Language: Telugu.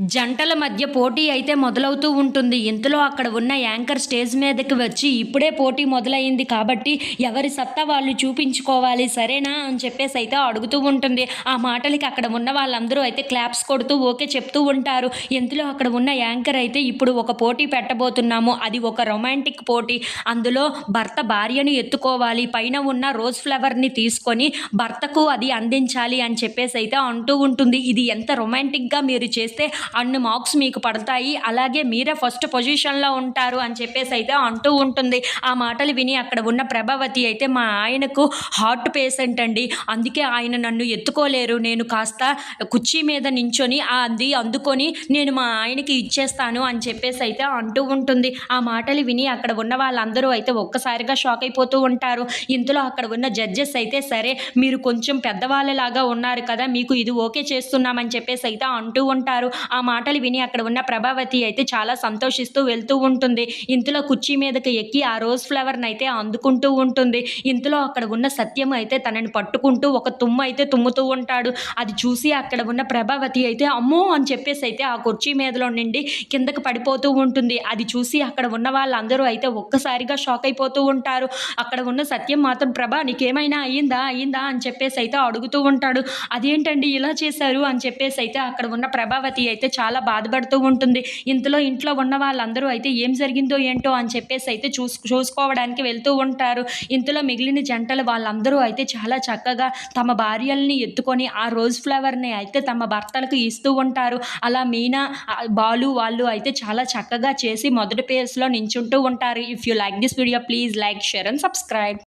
జంటల మధ్య పోటీ అయితే మొదలవుతూ ఉంటుంది. ఇంతలో అక్కడ ఉన్న యాంకర్ స్టేజ్ మీదకి వచ్చి ఇప్పుడే పోటీ మొదలైంది కాబట్టి ఎవరి సత్తా వాళ్ళు చూపించుకోవాలి సరేనా అని చెప్పేసి అయితే అడుగుతూ ఉంటుంది. ఆ మాటలకి అక్కడ ఉన్న వాళ్ళందరూ అయితే క్లాప్స్ కొడుతూ ఓకే చెప్తూ ఉంటారు. ఇంతలో అక్కడ ఉన్న యాంకర్ అయితే ఇప్పుడు ఒక పోటీ పెట్టబోతున్నాము. అది ఒక రొమాంటిక్ పోటీ. అందులో భర్త భార్యను ఎత్తుకోవాలి పైన ఉన్న రోజ్ ఫ్లవర్ని తీసుకొని భర్తకు అది అందించాలి అని చెప్పేసి అయితే అంటూ ఉంటుంది. ఇది ఎంత రొమాంటిక్గా మీరు చేస్తే అన్ని మార్క్స్ మీకు పడతాయి. అలాగే మీరే ఫస్ట్ పొజిషన్లో ఉంటారు అని చెప్పేసి అయితే అంటూ ఉంటుంది. ఆ మాటలు విని అక్కడ ఉన్న ప్రభావతి అయితే మా ఆయనకు హార్ట్ పేషెంట్ అండి. అందుకే ఆయన నన్ను ఎత్తుకోలేరు. నేను కాస్త కుర్చీ మీద నించొని ఆ అది. అందుకొని నేను మా ఆయనకి ఇచ్చేస్తాను అని చెప్పేసి అయితే అంటూ ఉంటుంది. ఆ మాటలు విని అక్కడ ఉన్న వాళ్ళందరూ అయితే ఒక్కసారిగా షాక్ అయిపోతూ ఉంటారు. ఇంతలో అక్కడ ఉన్న జడ్జెస్ అయితే సరే మీరు కొంచెం పెద్దవాళ్ళలాగా ఉన్నారు కదా మీకు ఇది ఓకే చేస్తున్నామని చెప్పేసి అయితే అంటూ ఉంటారు. ఆ మాటలు విని అక్కడ ఉన్న ప్రభావతి అయితే చాలా సంతోషిస్తూ వెళ్తూ ఉంటుంది. ఇంతలో కుర్చీ మీదకి ఎక్కి ఆ రోజ్ ఫ్లవర్ని అయితే అందుకుంటూ ఉంటుంది. ఇంతలో అక్కడ ఉన్న సత్యం అయితే తనని పట్టుకుంటూ ఒక తుమ్ము అయితే తుమ్ముతూ ఉంటాడు. అది చూసి అక్కడ ఉన్న ప్రభావతి అయితే అమ్మో అని చెప్పేసి అయితే ఆ కుర్చీ మీదలో నుండి కిందకి పడిపోతూ ఉంటుంది. అది చూసి అక్కడ ఉన్న వాళ్ళందరూ అయితే ఒక్కసారిగా షాక్ అయిపోతూ ఉంటారు. అక్కడ ఉన్న సత్యం మాత్రం ప్రభా నీకేమైనా అయ్యిందా? అయ్యిందా? అని చెప్పేసి అయితే అడుగుతూ ఉంటాడు. అదేంటండి ఇలా చేశారు? అని చెప్పేసి అయితే అక్కడ ఉన్న ప్రభావతి అయితే అయితే చాలా బాధపడుతూ ఉంటుంది. ఇంతలో ఇంట్లో ఉన్న వాళ్ళందరూ అయితే ఏం జరిగిందో ఏంటో అని చెప్పేసి అయితే చూసు చూసుకోవడానికి వెళ్తూ ఉంటారు. ఇంతలో మిగిలిన జంటలు వాళ్ళందరూ అయితే చాలా చక్కగా తమ భార్యల్ని ఎత్తుకొని ఆ రోజ్ ఫ్లవర్ని అయితే తమ భర్తలకు ఇస్తూ ఉంటారు. అలా మీనా బాలు వాళ్ళు అయితే చాలా చక్కగా చేసి మొదటి పేజ్లో నించుంటూ ఉంటారు. If you like this video please like share and subscribe